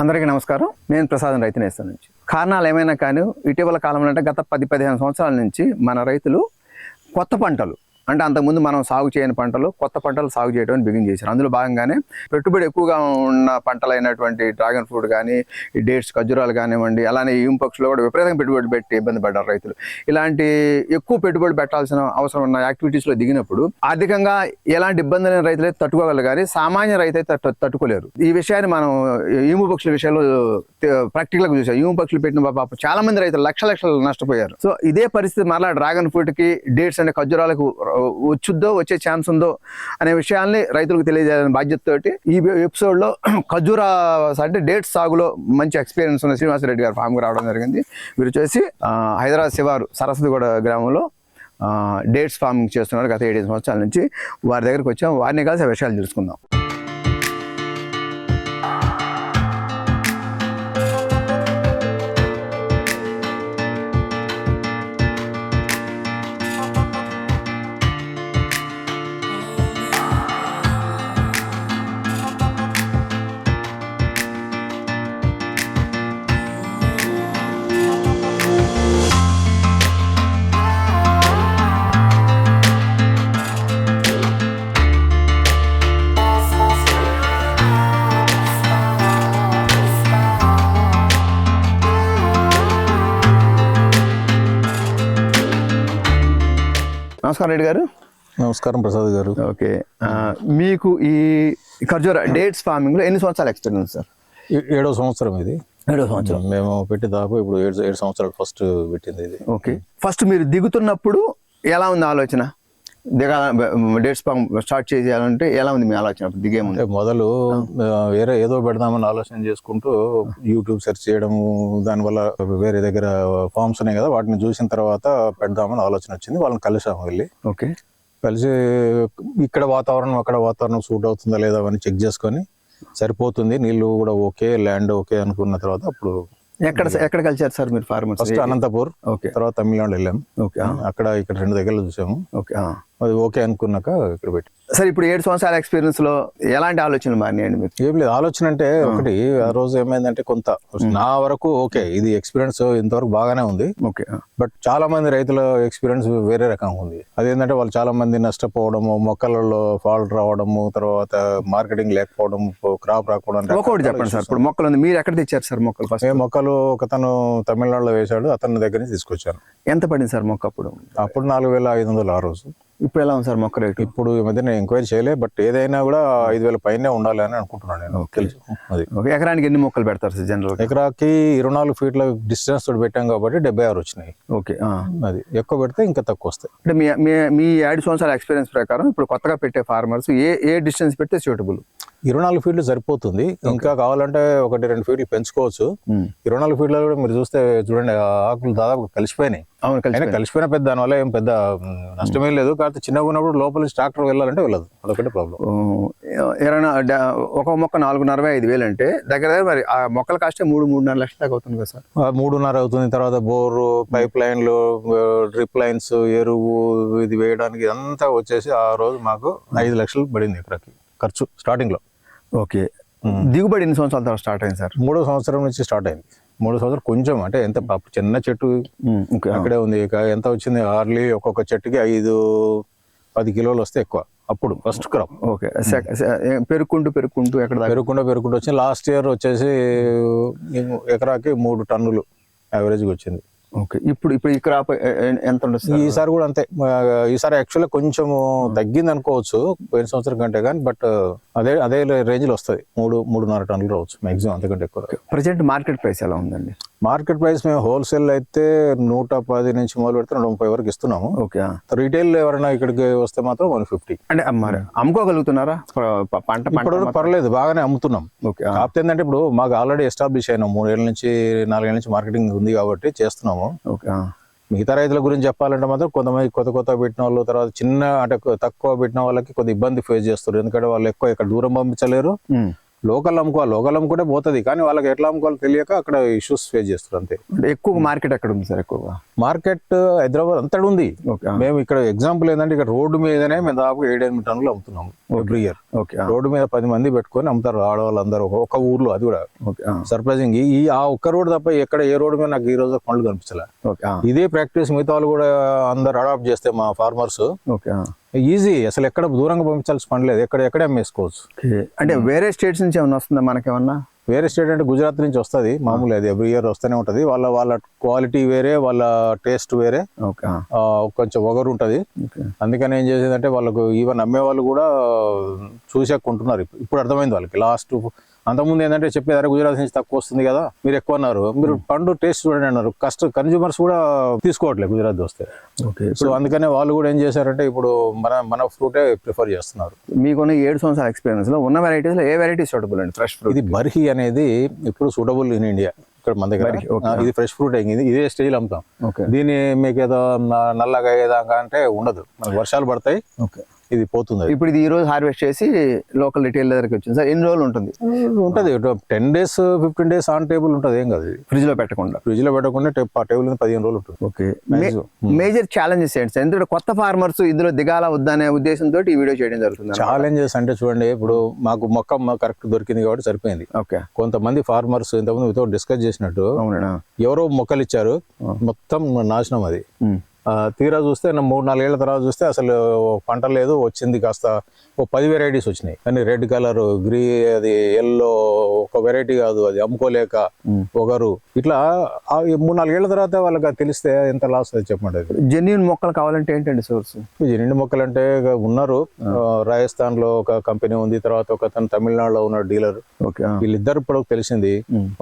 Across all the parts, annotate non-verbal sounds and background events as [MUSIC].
అందరికీ నమస్కారం. నేను ప్రసాదం రైతు నేస్తం నుంచి. కారణాలు ఏమైనా కానీ ఇటీవల కాలంలో అంటే గత పది పదిహేను సంవత్సరాల నుంచి మన రైతులు కొత్త పంటలు అంటే అంతకుముందు మనం సాగు చేయని పంటలు కొత్త పంటలు సాగు చేయడం బిగిన్ చేశారు. అందులో భాగంగానే పెట్టుబడి ఎక్కువగా ఉన్న పంటలైనటువంటి డ్రాగన్ ఫ్రూట్ కానీ ఈ డేట్స్ ఖర్జూరాలు కానివ్వండి అలానే ఈ పక్షులు కూడా విపరీతంగా పెట్టుబడి పెట్టి ఇబ్బంది పడ్డారు రైతులు. ఇలాంటి ఎక్కువ పెట్టుబడి పెట్టాల్సిన అవసరం ఉన్న యాక్టివిటీస్లో దిగినప్పుడు ఆర్థికంగా ఎలాంటి ఇబ్బంది లేని రైతులు అయితే తట్టుకోగలరు కానీ సామాన్య రైతు అయితే తట్టు- తట్టుకోలేరు. ఈ విషయాన్ని మనం ఈము పక్షుల విషయంలో ప్రాక్టికల్గా చూసాం ఈము పక్షులు పెట్టిన పాప చాలా మంది రైతులు లక్ష లక్షలు నష్టపోయారు. సో ఇదే పరిస్థితి మరలా డ్రాగన్ ఫ్రూట్కి డేట్స్ అనే ఖర్జూరాలకు వచ్చుద్దో వచ్చే ఛాన్స్ ఉందో అనే విషయాల్ని రైతులకు తెలియజేయాలని బాధ్యతతోటి ఈ ఎపిసోడ్లో [CLEARS THROAT] ఖర్జూరా అంటే డేట్స్ సాగులో మంచి ఎక్స్పీరియన్స్ ఉన్న శ్రీనివాసరెడ్డి గారు ఫామ్కి రావడం జరిగింది. వీరు వచ్చేసి హైదరాబాద్ శివారు సరస్వతిగూడ గ్రామంలో డేట్స్ ఫార్మింగ్ చేస్తున్నారు. గత ఏడు సంవత్సరాల నుంచి వారి దగ్గరికి వచ్చాం. వారిని కలిసి ఆ విషయాలు తెలుసుకుందాం. నమస్కారం రెడ్డి గారు. నమస్కారం ప్రసాద్ గారు. ఓకే. మీకు ఈ ఖర్జూర డేట్స్ ఫార్మింగ్లో ఎన్ని సంవత్సరాల ఎక్స్పీరియన్స్ సార్? ఏ- ఏడో సంవత్సరం ఇది. ఏడో సంవత్సరం. మేము. పెట్టి దాదాపు ఇప్పుడు ఏడు ఏడు సంవత్సరాలు ఫస్ట్ పెట్టింది ఇది. ఓకే. ఫస్ట్ మీరు దిగుతున్నప్పుడు ఎలా ఉంది ఆలోచన? దిగాల డేట్స్ స్టార్ట్ చేయాలంటే ఎలా ఉంది మీ ఆలోచన? దిగే ముందు. మొదలు వేరే ఏదో పెడదామని ఆలోచన చేసుకుంటూ యూట్యూబ్ సెర్చ్ చేయడము దానివల్ల వేరే దగ్గర ఫార్మ్స్ ఉన్నాయి కదా వాటిని చూసిన తర్వాత పెడదామని ఆలోచన వచ్చింది. వాళ్ళని కలిసాము వెళ్ళి. ఓకే. కలిసి ఇక్కడ వాతావరణం అక్కడ వాతావరణం సూట్ అవుతుందా లేదా అని చెక్ చేసుకొని సరిపోతుంది నీళ్ళు కూడా ఓకే ల్యాండ్ ఓకే అనుకున్న తర్వాత అప్పుడు ఎక్కడ ఎక్కడ కలిసారు సార్ మీరు ఫార్మర్స్? First Anantapur okay. తర్వాత తమిళనాడు వెళ్ళాం. ఓకే అక్కడ ఇక్కడ రెండు దగ్గరలో చూసాము. ఓకే. అది ఓకే అనుకున్నాక ఇక్కడ పెట్టి. సార్ ఇప్పుడు ఏడు సంవత్సరాల ఎక్స్పీరియన్స్లో ఎలాంటి ఆలోచనలు మారినాయండి మీకు? ఏం లేదు ఆలోచన అంటే ఒకటి ఆ రోజు ఏమైందంటే కొంత నా వరకు ఓకే ఇది ఎక్స్పీరియన్స్ ఇంతవరకు బాగానే ఉంది. ఓకే. బట్ చాలా మంది రైతుల ఎక్స్పీరియన్స్ వేరే రకంగా ఉంది. అదేంటంటే వాళ్ళు చాలా మంది నష్టపోవడము మొక్కలలో ఫాల్ట్ రావడము తర్వాత మార్కెటింగ్ లేకపోవడం క్రాప్ రాకపోవడం ఒక్కొక్కటి చెప్పండి సార్. ఇప్పుడు మొక్కలు ఉంది మీరు ఎక్కడ తెచ్చారు సార్ మొక్కలు ఫస్ట్ మొక్కలు ఒకతను తమిళనాడులో వేశాడు అతని దగ్గర నుంచి తీసుకొచ్చాను. ఎంత పడింది సార్ మొక్క అప్పుడు? అప్పుడు నాలుగు వేల ఐదు వందలు ఆ రోజు. ఇప్పుడు ఎలా ఉంది సార్ మొక్క రేటు? ఇప్పుడు ఈ మధ్య నేను ఎంక్వైరీ చేయలే బట్ ఏదైనా కూడా ఐదు వేల పైనే ఉండాలి అని అనుకుంటున్నాను నేను. తెలుసు. అది. ఓకే. ఎకరానికి ఎన్ని మొక్కలు పెడతారు సార్ జనరల్ ఎకరాకి ఇరవై నాలుగు ఫీట్ల డిస్టెన్స్ తోటి పెట్టాం కాబట్టి డెబ్బై ఆరు వచ్చినాయి. ఓకే. అది. ఎక్కువ పెడితే ఇంకా తక్కువ వస్తాయి. అంటే మీ మీ మీ ఏడు సంవత్సరాల ఎక్స్పీరియన్స్ ప్రకారం ఇప్పుడు కొత్తగా పెట్టే ఫార్మర్స్ ఏ ఏ డిస్టెన్స్ పెడితే సూటబుల్ ఇరవై నాలుగు ఫీట్లు సరిపోతుంది. ఇంకా కావాలంటే ఒకటి రెండు ఫీట్లు పెంచుకోవచ్చు. ఇరవై నాలుగు ఫీట్లలో కూడా మీరు చూస్తే చూడండి ఆకులు దాదాపు కలిసిపోయినాయి. అవును కలిసిపోయిన పెద్ద దానివల్ల ఏం పెద్ద నష్టమేం లేదు. కాకపోతే చిన్నగా ఉన్నప్పుడు లోపల ట్రాక్టర్ వెళ్ళాలంటే వెళ్ళదు. అదొకటి ప్రాబ్లం. ఇరవై నా- డ- ఒక మొక్క నాలుగు నలభై ఐదు వేలు అంటే దగ్గర దగ్గర మరి ఆ మొక్కల కాస్టే మూడు మూడున్నర లక్షల దాకా అవుతుంది కదా సార్? మూడున్నర అవుతుంది. తర్వాత బోరు పైప్ లైన్లు డ్రిప్ లైన్స్ ఎరువు ఇది వేయడానికి అంతా వచ్చేసి ఆ రోజు మాకు ఐదు లక్షలు పడింది ఎకరాకి. ఖర్చు స్టార్టింగ్లో ఓకే దిగుబడి ఎన్ని సంవత్సరాల తర్వాత స్టార్ట్ అయింది సార్? మూడో సంవత్సరం నుంచి స్టార్ట్ అయింది. మూడో సంవత్సరం కొంచెం అంటే ఎంత చిన్న చెట్టు అక్కడే ఉంది. ఇక ఎంత వచ్చింది? హార్లీ ఒక్కొక్క చెట్టుకి ఐదు పది కిలోలు వస్తే ఎక్కువ. అప్పుడు ఫస్ట్ క్రాప్. ఓకే. పెరుక్కుంటూ పెరుక్కుంటూ ఎక్కడ దాకా? పెరుగుకుంటూ పెరుగుకుంటూ వచ్చింది. లాస్ట్ ఇయర్ వచ్చేసి ఎకరాకి మూడు టన్నులు యావరేజ్గా వచ్చింది. ఓకే. ఇప్పుడు ఇప్పుడు ఈ క్రాప్ ఎంత ఉండదు సార్? ఈసారి కూడా అంతే. ఈసారి యాక్చువల్గా కొంచెం తగ్గింది అనుకోవచ్చు పోయిన సంవత్సరం కంటే కానీ బట్ అదే అదే రేంజ్లో వస్తుంది. మూడు మూడున్నర టన్నులు రావచ్చు మాక్సిమం అంతకంటే ఎక్కువ. ప్రజెంట్ మార్కెట్ ప్రైస్ ఎలా ఉందండి? మార్కెట్ ప్రైస్ మేము హోల్సేల్ అయితే నూట పది నుంచి మొదలు పెడితే నూట ముప్పై వరకు ఇస్తున్నాము. ఓకే. రీటైల్ ఎవరైనా ఇక్కడికి వస్తే మాత్రం వన్ ఫిఫ్టీ. అంటే మరి అమ్ముకోగలుగుతున్నారా? పంట ఇప్పుడు పర్లేదు బాగానే అమ్ముతున్నాం. ఓకే. కాకపోతే ఏంటంటే ఇప్పుడు మాకు ఆల్రెడీ ఎస్టాబ్లిష్ అయినాం. మూడేళ్ళ నుంచి నాలుగేళ్ళ నుంచి మార్కెటింగ్ ఉంది కాబట్టి చేస్తున్నాము. ఓకే. మిగతా రైతుల గురించి చెప్పాలంటే మాత్రం కొంతమంది కొత్త కొత్త పెట్టిన వాళ్ళు తర్వాత చిన్న అంటే తక్కువ పెట్టిన వాళ్ళకి కొద్ది ఇబ్బంది ఫేస్ చేస్తారు. ఎందుకంటే వాళ్ళు ఎక్కువ ఇక్కడ దూరం పంపించలేరు. లోకల్ అమ్ముకోవాలి లోకల్ అమ్ముకుంటే పోతుంది. కానీ వాళ్ళకి ఎట్లా అమ్ముకోవాలో తెలియక అక్కడ ఇష్యూస్ ఫేస్ చేస్తారు అంతే. అంటే ఎక్కువ మార్కెట్ ఎక్కడ ఉంది సార్ ఎక్కువగా? మార్కెట్ హైదరాబాద్ అంతటి ఉంది. ఓకే మేము ఇక్కడ ఎగ్జాంపుల్ ఏంటంటే ఇక్కడ రోడ్డు మీదనే మేము దాదాపు ఏడెనిమిది టన్నులు అమ్ముతున్నాము ఎవ్రీ ఇయర్ ఓకే రోడ్డు మీద పది మంది పెట్టుకొని అమ్ముతారు ఆడవాళ్ళందరూ ఒక- ఊర్లో అది కూడా. సర్ప్రైజింగ్ ఈ ఆ ఒక్క రోడ్ తప్ప ఎక్కడ ఏ రోడ్డు మీద నాకు ఈ రోజు పనులు కనిపించలే. ఇదే ప్రాక్టీస్ మిగతా వాళ్ళు కూడా అందరు అడాప్ట్ చేస్తే మా ఫార్మర్స్ ఓకే ఈజీ అసలు ఎక్కడ దూరంగా పంపించాల్సిన పని లేదు. ఎక్కడ ఎక్కడే అమ్మేసుకోవచ్చు. అంటే వేరే స్టేట్స్ నుంచి ఏమన్నా వస్తుందా మనకేమన్నా? వేరే స్టేట్ అంటే గుజరాత్ నుంచి వస్తుంది. మామూలు అది ఎవ్రీ ఇయర్ వస్తూనే ఉంటుంది. వాళ్ళ వాళ్ళ క్వాలిటీ వేరే వాళ్ళ టేస్ట్ వేరే. కొంచెం ఒగరు ఉంటుంది. అందుకని ఏం చేసిందంటే వాళ్ళకు ఈవెన్ అమ్మే వాళ్ళు కూడా చూసే కొంటున్నారు. ఇప్పుడు అర్థమైంది వాళ్ళకి. లాస్ట్ అంతకుముందు ఏంటంటే చెప్పేదారా గుజరాత్ నుంచి తక్కువ వస్తుంది కదా మీరు ఎక్కువ అన్నారు. మీరు పండు టేస్ట్ చూడండి అన్నారు. కష్ట కన్జ్యూమర్స్ కూడా తీసుకోవట్లేదు గుజరాత్ వస్తే ఓకే సో అందుకనే వాళ్ళు కూడా ఏం చేశారంటే ఇప్పుడు మన మన ఫ్రూటే ప్రిఫర్ చేస్తున్నారు. మీకున్న ఏడు సంవత్సరాల ఎక్స్పీరియన్స్లో ఉన్న varieties లో ఏ వెరైటీ సూటబుల్ అండి? ఫ్రెష్ ఫ్రూట్ ఇది బర్హి అనేది ఇప్పుడు సూటబుల్ ఇన్ ఇండియా ఇక్కడ మన దగ్గర. ఇది ఫ్రెష్ ఫ్రూట్ అయింది. ఇదే స్టేజ్ అమ్ముతాం. ఓకే. దీన్ని మీకు ఏదో నల్లగా అయ్యేదాకా అంటే ఉండదు. మనకు వర్షాలు పడతాయి. ఓకే. ఇది పోతుంది. ఇప్పుడు ఇది ఈ రోజు హార్వెస్ట్ చేసి లోకల్ రిటైల్ దగ్గరికి వచ్చింది. సార్ ఎన్ని రోజులు ఉంటుంది? ఉంటది. Ten days fifteen days on table ఉంటది. ఏం కాదు ఫ్రిడ్జ్లో పెట్టకుండా? ఫ్రిడ్జ్లో పెట్టకుండా టేబుల్ పదిహేను రోజులు ఉంటుంది. ఓకే. మేజర్ ఛాలెంజెస్ ఏంటి సార్? ఎందుకంటే కొత్త ఫార్మర్స్ ఇందులో దిగాల వద్దనే ఉద్దేశంతో ఈ వీడియో చేయడం జరుగుతుంది ఛాలెంజెస్ అంటే చూడండి ఇప్పుడు మాకు మొక్క కరెక్ట్ దొరికింది కాబట్టి సరిపోయింది. ఓకే. కొంతమంది ఫార్మర్స్ ఇంతకుముందు మీతో డిస్కస్ చేసినట్టు ఎవరో మొక్కలు ఇచ్చారు మొత్తం నాశనం అది. తీరా చూస్తే మూడు నాలుగేళ్ళ తర్వాత చూస్తే అసలు పంట లేదు వచ్చింది కాస్త ఓ పది వెరైటీస్ వచ్చినాయి. కానీ రెడ్ కలర్ గ్రీ అది ఎల్లో ఒక వెరైటీ కాదు అది అమ్ముకోలేక ఒకరు ఇట్లా మూడు నాలుగేళ్ళ తర్వాత వాళ్ళకి తెలిస్తే ఎంత లాస్ అది చెప్పండి అది. జెన్యున్ మొక్కలు కావాలంటే ఏంటండి సోర్స్ రెండు మొక్కలు అంటే ఉన్నారు. రాజస్థాన్లో ఒక కంపెనీ ఉంది తర్వాత ఒక అతను తమిళనాడులో ఉన్న డీలర్. వీళ్ళిద్దరు ఇప్పుడు తెలిసింది.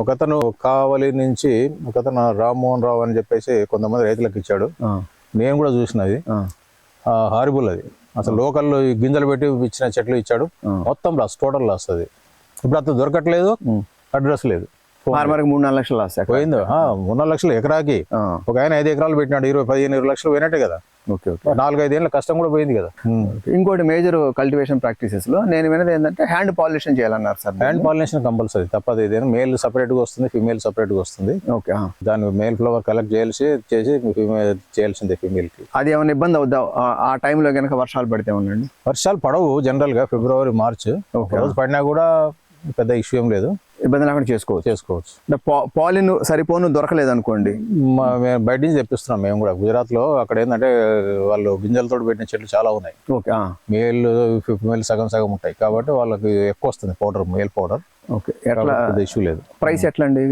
ఒకతను కావలి నుంచి ఒకతను రామ్మోహన్ రావు అని చెప్పేసి కొంతమంది రైతులకు ఇచ్చాడు. నేను కూడా చూసిన అది ఆ. హారిబుల్ అది. అసలు లోకల్లో ఈ గింజలు పెట్టి ఇచ్చిన చెట్లు ఇచ్చాడు. మొత్తం లాస్ టోటల్ లాస్ అది. ఇప్పుడు అంత దొరకట్లేదు అడ్రస్ లేదు. మూడు నాలుగు లక్షలు లాస్ పోయింది? మూడు నాలుగు లక్షలు ఎకరాకి. ఒక ఆయన ఐదు ఎకరాలు పెట్టినాడు ఇరవై పదిహేను ఇరవై లక్షలు పోయినట్టే కదా. Okay okay. నాలుగు ఐదు ఏళ్ళ కష్టం కూడా పోయింది కదా. ఇంకోటి మేజర్ కల్టివేషన్ ప్రాక్టీసెస్లో నేను విన్నది ఏంటంటే హ్యాండ్ పాలినేషన్ చేయాలన్నారు సార్. హ్యాండ్ పాలినేషన్ కంపల్సరీ తప్పదు ఇదేనా మేల్ సపరేట్గా వస్తుంది ఫిమేల్ సపరేట్గా వస్తుంది. ఓకే. దాని మేల్ ఫ్లవర్ కలెక్ట్ చేయాల్సి చేసి ఫిమేల్ చేయాల్సిందే ఫిమేల్కి అది ఏమైనా ఇబ్బంది అవుద్దా? ఆ- టైంలో కనుక వర్షాలు పడితే ఉండండి. వర్షాలు పడవు జనరల్గా ఫిబ్రవరి మార్చ్. రోజు పడినా కూడా పెద్ద ఇష్యూ ఏం లేదు. ఇబ్బంది లేకుండా చేసుకోవచ్చు చేసుకోవచ్చు. అంటే పా- పాలిన్ సరిపోను దొరకలేదు అనుకోండి బయట నుంచి తెప్పిస్తున్నాం మేము కూడా. గుజరాత్లో అక్కడ ఏంటంటే వాళ్ళు గింజలతో పెట్టిన చెట్లు చాలా ఉన్నాయి. ఓకే. మేల్ ఫిమేల్ సగం సగం ఉంటాయి. కాబట్టి వాళ్ళకి ఎక్కువ వస్తుంది పౌడర్ మేల్ పౌడర్. ఓకే. ఎట్లా ఇష్యూ లేదు. ప్రైస్ ఎట్లా అండి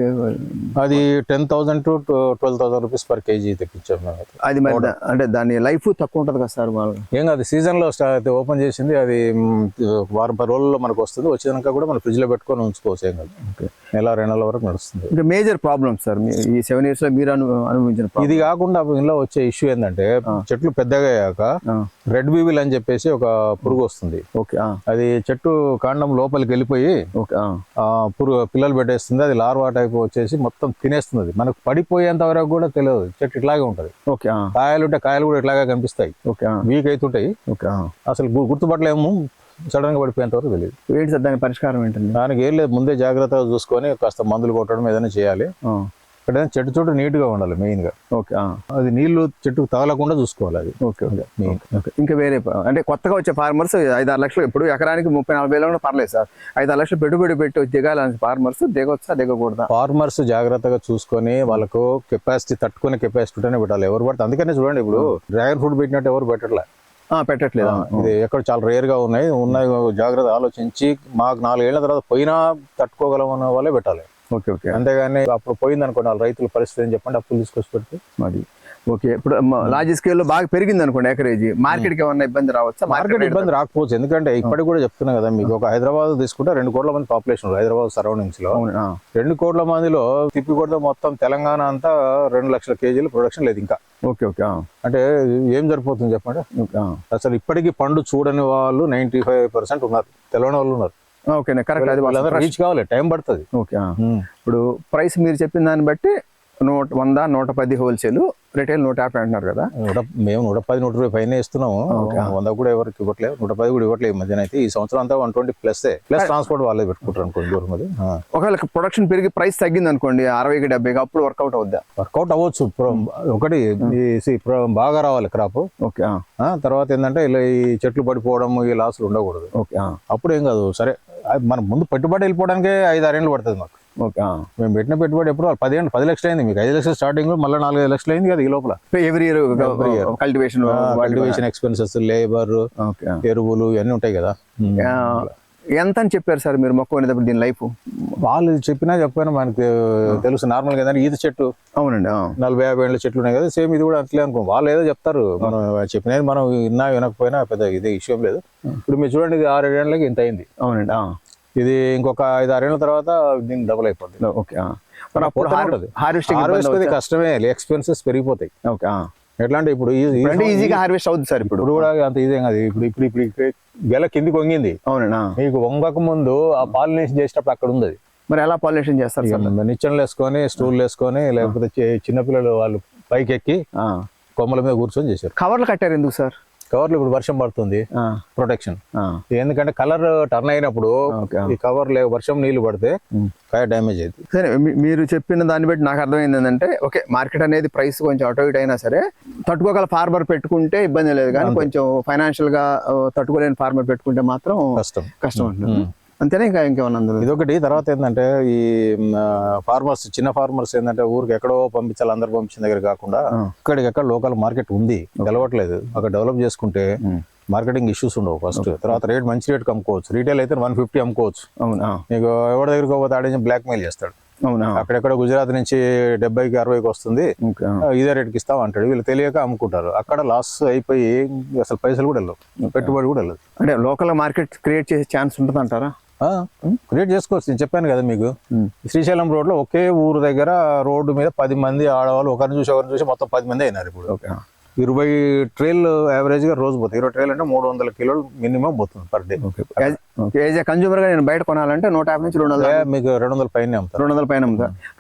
అది ten thousand to twelve thousand rupees per KG తెప్పించాం మేము. అది మరి అంటే దాని లైఫ్ తక్కువ ఉంటుంది కదా సార్ ఏం కాదు సీజన్లో స్టార్ట్ ఓపెన్ చేసింది అది వారం పది రోజుల్లో మనకు వస్తుంది వచ్చినాక కూడా మనం ఫ్రిడ్జ్లో పెట్టుకొని ఉంచుకోవచ్చు ఏం కాదు. ఓకే. నెల రెండు నెలల వరకు నడుస్తుంది. ఇంకా మేజర్ ప్రాబ్లమ్స్ సార్ ఈ సెవెన్ ఇయర్స్లో మీరు అను అనుభవించిన. ఇది కాకుండా ఇందులో వచ్చే ఇష్యూ ఏంటంటే చెట్లు పెద్దగా అయ్యాక రెడ్ బీవిల్ అని చెప్పేసి ఒక పురుగు వస్తుంది. ఓకే అది చెట్టు కాండం లోపలికి వెళ్ళిపోయి ఓకే పురుగు పిల్లలు పెట్టేస్తుంది అది లార్వా టైప్ వచ్చేసి మొత్తం తినేస్తుంది. అది. మనకు పడిపోయేంత వరకు కూడా తెలియదు చెట్టు ఇట్లాగే ఉంటది. ఓకే కాయలు ఉంటే కాయలు కూడా ఇట్లాగే కనిపిస్తాయి. ఓకే వీక్ అవుతుంటాయి ఓకే. అసలు గుర్తుపట్టలేము సడన్గా పడిపోయేంత వరకు తెలియదు. ఏంటి సార్ దాని పరిష్కారం ఏంటండి? దానికి ఏం లేదు ముందే జాగ్రత్తగా చూసుకొని కాస్త మందులు కొట్టడం ఏదైనా చేయాలి. ఏదైనా చెట్టు చుట్టూ నీట్గా ఉండాలి మెయిన్గా ఓకే అది నీళ్ళు చెట్టుకు తగలకుండా చూసుకోవాలి అది. Okay okay main okay. ఇంకా వేరే అంటే కొత్తగా వచ్చే ఫార్మర్స్ ఐదు ఆరు లక్షలు ఇప్పుడు ఎకరానికి ముప్పై నలభై వేలు కూడా పర్లేదు సార్. ఐదు ఆరు లక్షలు పెట్టుబడి పెట్టి దిగాలని ఫార్మర్స్ దిగొచ్చా దిగకూడదా? ఫార్మర్స్ జాగ్రత్తగా చూసుకొని వాళ్ళకు కెపాసిటీ తట్టుకునే కెపాసిటీ ఉంటేనే పెట్టాలి. ఎవరు పడితే అందుకనే చూడండి ఇప్పుడు డ్రాగన్ ఫ్రూట్ పెట్టినట్టు ఎవరు పెట్టట్లే. పెట్టట్లేదా ఇది ఎక్కడ చాలా రేర్గా ఉన్నాయి ఉన్నాయి జాగ్రత్త ఆలోచించి మాకు నాలుగేళ్ళ తర్వాత పోయినా తట్టుకోగలం అన్న వాళ్ళే పెట్టాలి. Okay okay. అంతేగాని అప్పుడు పోయింది అనుకోండి వాళ్ళ రైతుల పరిస్థితి ఏం చెప్పండి అప్పులు తీసుకొచ్చి పెడితే. అది ఓకే. ఇప్పుడు లార్జ్ స్కేల్లో బాగా పెరిగింది అనుకోండి ఎకరేజీ మార్కెట్కి ఏమన్నా ఇబ్బంది రావచ్చా? మార్కెట్ ఇబ్బంది రాకపోవచ్చు. ఎందుకంటే ఇప్పటికి కూడా చెప్తున్నా కదా మీకు ఒక హైదరాబాద్ తీసుకుంటే రెండు కోట్ల మంది పాపులేషన్ హైదరాబాద్ సరౌండింగ్స్లో. రెండు కోట్ల మందిలో తిప్పి కొడితే మొత్తం తెలంగాణ అంతా రెండు లక్షల కేజీలు ప్రొడక్షన్ లేదు ఇంకా. ఓకే ఓకే అంటే ఏం సరిపోతుంది చెప్పండి. అసలు ఇప్పటికీ పండు చూడని వాళ్ళు నైన్టీ ఫైవ్ పర్సెంట్ ఉన్నారు తెలియని వాళ్ళు ఉన్నారు. ఓకే కరెక్ట్ అది రీచ్ కావాలి టైం పడుతుంది. ఓకే. ఇప్పుడు ప్రైస్ మీరు చెప్పిన దాన్ని బట్టి నూట వంద నూట పది హోల్సేల్. రిటైల్ నూట యాభై అంటున్నారు కదా. నూట మేము నూట పది నూట ఇరవై పైన ఇస్తున్నాము. వంద కూడా ఎవరికి ఇవ్వట్లేదు నూట పది కూడా ఇవ్వట్లేదు ఈ మధ్యన అయితే. ఈ సంవత్సరం అంతా one twenty plus plus transport వాళ్ళే పెట్టుకుంటారు అనుకోండి దూరం అది ఒకవేళ ప్రొడక్షన్ పెరిగి ప్రైస్ తగ్గింది అనుకోండి అరవైకి డెబ్బైకి అప్పుడు వర్కౌట్ అవుద్దా? వర్కౌట్ అవ్వచ్చు. ప్ర- ఒకటి బాగా రావాలి క్రాప్. ఓకే తర్వాత ఏంటంటే ఇలా ఈ చెట్లు పడిపోవడం ఈ లాసులు ఉండకూడదు. ఓకే అప్పుడు ఏం కాదు సరే మన ముందు పెట్టుబడి వెళ్ళిపోవడానికే ఐదు ఆరేళ్ళు పడుతుంది మాకు. ఓకే మేము పెట్టిన పెట్టుబడి ఎప్పుడు పదిహేను పది లక్షలు అయింది మీకు. ఐదు లక్షలు స్టార్టింగ్ మళ్ళీ నాలుగైదు లక్షలు అయింది కదా ఈ లోపల. Every year cultivation cultivation expenses labour ఎరువులు ఇవన్నీ ఉంటాయి కదా. ఎంత అని చెప్పారు సార్ మీరు మొక్క కొనేటప్పుడు దీని లైఫ్ వాళ్ళు చెప్పినా చెప్పినా మనకి తెలుసు. నార్మల్గా ఈత చెట్టు. అవునండి. నలభై యాభై ఏళ్ళ చెట్లు ఉన్నాయి కదా సేమ్ ఇది కూడా అట్లే అనుకో. వాళ్ళు ఏదో చెప్తారు. మనం చెప్పినది మనం విన్నా వినకపోయినా పెద్ద ఇదే విషయం లేదు. ఇప్పుడు మీరు చూడండి ఇది ఆరు ఏళ్ళకి ఇంత అయింది. అవునండి. ఇది ఇంకొక ఐదు ఆరేళ్ళ తర్వాత దీనికి డబుల్ అయిపోతుంది ఓకే అప్పుడు. హార్వెస్టింగ్ హార్వెస్ట్ కష్టమే ఎక్స్పెన్సెస్ పెరిగిపోతాయి. ఓకే. ఎట్లా అంటే ఇప్పుడు ఈజీగా హార్వెస్ట్ అవుతుంది సార్ ఇప్పుడు. కూడా అంత ఈజీ కాదు. ఇప్పుడు ఇప్పుడు ఇప్పుడు గెల కిందికి వంగింది అవునండి ఆ. మీకు వంగక ముందు ఆ పాలినేషన్ చేసేటప్పుడు అక్కడ ఉంది. మరి ఎలా పాలినేషన్ చేస్తారు సార్? నిచ్చెనలు వేసుకొని స్టూల్ వేసుకొని లేకపోతే చిన్నపిల్లలు వాళ్ళు పైకి ఎక్కి ఆ. కొమ్మల మీద కూర్చొని చేశారు. కవర్లు కట్టారు ఎందుకు సార్? కవర్లు ఇప్పుడు వర్షం పడుతుంది. ప్రొటెక్షన్. ఎందుకంటే కలర్ టర్న్ అయినప్పుడు ఈ కవర్ లే వర్షం నీళ్ళు పడితే కాయ డ్యామేజ్ అయింది సరే మీరు చెప్పిన దాన్ని బట్టి నాకు అర్థమైంది ఏంటంటే ఓకే మార్కెట్ అనేది ప్రైస్ కొంచెం అటు ఇటు అయినా సరే తట్టుకోగల ఫార్మర్ పెట్టుకుంటే ఇబ్బంది లేదు. కానీ కొంచెం ఫైనాన్షియల్గా తట్టుకోలేని ఫార్మర్ పెట్టుకుంటే మాత్రం కష్టం. కష్టం ఉంటుంది అంతేనే ఇంకా ఇంకేమన్నా అందులో? ఇదొకటి. తర్వాత ఏంటంటే ఈ ఫార్మర్స్ చిన్న ఫార్మర్స్ ఏంటంటే ఊరికి ఎక్కడో పంపించాలి అందరు పంపించిన దగ్గర కాకుండా ఇక్కడికి ఎక్కడ లోకల్ మార్కెట్ ఉంది. తెలవట్లేదు. అక్కడ డెవలప్ చేసుకుంటే మార్కెటింగ్ ఇష్యూస్ ఉండవు ఫస్ట్ తర్వాత రేట్ మంచి రేట్ అమ్ముకోవచ్చు. రీటైల్ అయితే వన్ ఫిఫ్టీ అమ్ముకోవచ్చు. అవునా? నీకు ఎవరి దగ్గరికి పోతే ఆడే బ్లాక్ మెయిల్ చేస్తాడు. అవునా? అక్కడెక్కడ గుజరాత్ నుంచి డెబ్బైకి అరవైకి వస్తుంది. ఇదే రేట్కి ఇస్తాం అంటాడు. వీళ్ళు తెలియక అమ్ముకుంటారు. అక్కడ లాస్ అయిపోయి అసలు పైసలు కూడా వెళ్ళవు. పెట్టుబడి కూడా వెళ్ళదు. అంటే లోకల్ మార్కెట్ క్రియేట్ చేసే ఛాన్స్ ఉంటుంది అంటారా క్రియేట్ చేసుకోవచ్చు. నేను చెప్పాను కదా మీకు. శ్రీశైలం రోడ్లో ఒకే ఊరు దగ్గర రోడ్డు మీద పది మంది ఆడవాళ్ళు ఒకరిని చూసి ఒకరిని చూసి మొత్తం పది మంది అయినారు ఇప్పుడు. ఓకే. ఇరవై ట్రైల్ యావరేజ్గా రోజు పోతాయి. ఇరవై ట్రైల్ అంటే మూడు వందల కిలోలు మినిమం పోతుంది per day. Okay. As a కన్జ్యూమర్గా నేను బయట కొనాలంటే నూట యాభై నుంచి రెండు వందల మీకు రెండు వందల పైన రెండు వందల పైన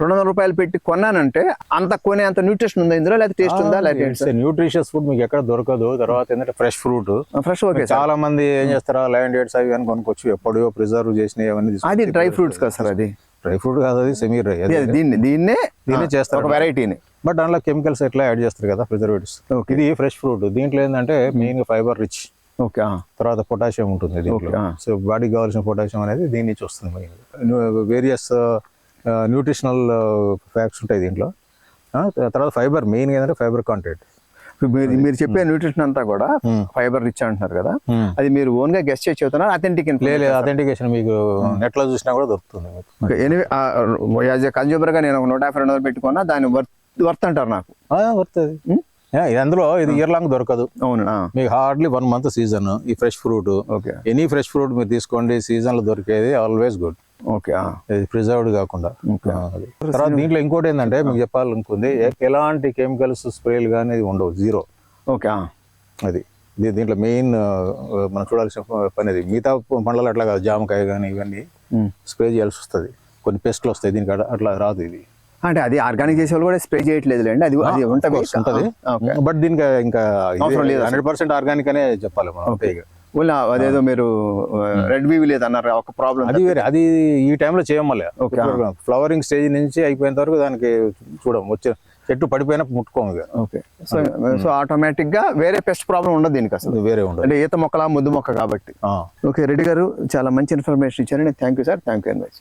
రెండు వందల రూపాయలు పెట్టి కొన్నానంటే అంత కొనే అంత న్యూట్రిషన్ ఉందా ఇందులో? లేకపోతే టేస్ట్ ఉందా? లేకపోతే న్యూట్రిషియస్ ఫుడ్ మీకు ఎక్కడ దొరకదు. తర్వాత ఏంటంటే ఫ్రెష్ ఫ్రూట్ ఫ్రెష్ ఓకే చాలా మంది ఏం చేస్తారా? లైన్ డేట్స్ అవి అని కొనుక్కొచ్చు. ఎప్పుడో ప్రిజర్వ్ చేసినవి అవన్నీ అది డ్రై ఫ్రూట్స్ కదా సార్ అది. డ్రై ఫ్రూట్ కాదు అది సెమీ డ్రై. దీన్ని దీన్నే దీన్నే చేస్తారు. ఒక వెరైటీని బట్ దాంట్లో కెమికల్స్ ఎట్లా యాడ్ చేస్తారు కదా ప్రిజర్వేటివ్స్ ఇది ఫ్రెష్ ఫ్రూట్ దీంట్లో ఏంటంటే మెయిన్ ఫైబర్ రిచ్ ఓకే తర్వాత పొటాషియం ఉంటుంది దీంట్లో. సో బాడీకి కావాల్సిన పొటాషియం అనేది దీని నుంచి వస్తుంది మెయిన్ వేరియస్ న్యూట్రిషనల్ ఫ్యాక్ట్స్ ఉంటాయి దీంట్లో. తర్వాత ఫైబర్ మెయిన్ ఏంటంటే ఫైబర్ కాంటెంట్ మీరు మీరు చెప్పే న్యూట్రిషన్ అంతా కూడా ఫైబర్ రిచ్ అంటున్నారు కదా. అది మీరు ఓన్గా గెస్ట్ చేసి చెబుతున్నారు అథెంటిక్ లేదు అథెంటికేషన్ మీకు నెట్లో చూసినా కూడా దొరుకుతుంది ఎనివే యాజ్ ఏ కన్జ్యూమర్గా నేను ఒక నూట యాభై రెండు వందలు పెట్టుకున్నా దాని వర్త్ వర్త్ అంటారు నాకు. వస్తుంది ఇది అందులో ఇది ఇయర్ లాంగ్ దొరకదు. అవును మీకు హార్డ్లీ వన్ మంత్ సీజన్ ఈ fresh fruit okay. Any fresh fruit మీరు తీసుకోండి సీజన్లో దొరికేది ఆల్వేస్ గుడ్ ఓకే ఇది ప్రిజర్వ్డ్ కాకుండా. తర్వాత దీంట్లో ఇంకోటి ఏంటంటే మీకు చెప్పాలనుకుంది ఎలాంటి కెమికల్స్ స్ప్రేలు కానీ ఉండవు జీరో ఓకే అది. దీంట్లో మెయిన్ మనం చూడాల్సిన పని అది. మిగతా పండ్లలో అట్లా కాదు జామకాయ కానీ ఇవన్నీ. స్ప్రే చేయాల్సి వస్తుంది. కొన్ని పెస్ట్లు వస్తాయి దీనికి అట్లా రాదు ఇది. అంటే అది ఆర్గానిక్ చేసే వాళ్ళు కూడా స్ప్రే చేయట్లేదు లేండి అది అది ఉంటుంది. ఉంటుంది. ఓకే బట్ దీనికి ఇంకా అవసరం లేదు హండ్రెడ్ పర్సెంట్ ఆర్గానిక్ అనే చెప్పాలి ఇక. ఓన్లీ అదేదో మీరు రెడ్ వీవ్ లేదు అన్నారు ఒక ప్రాబ్లం అది వేరే అది ఈ టైంలో చేయం మళ్ళీ. ఫ్లవరింగ్ స్టేజ్ నుంచి అయిపోయేంత వరకు దానికి చూడం వచ్చే చెట్టు పడిపోయినా ముట్టుకోము ఓకే సో సో ఆటోమేటిక్గా వేరే పెస్ట్ ప్రాబ్లం ఉండదు దీనికి అసలు. వేరే ఉండదు. అంటే ఈత మొక్కలా ముద్దు మొక్క కాబట్టి. ఓకే రెడ్డి గారు చాలా మంచి ఇన్ఫర్మేషన్ ఇచ్చారు. నేను thank you sir thank you very much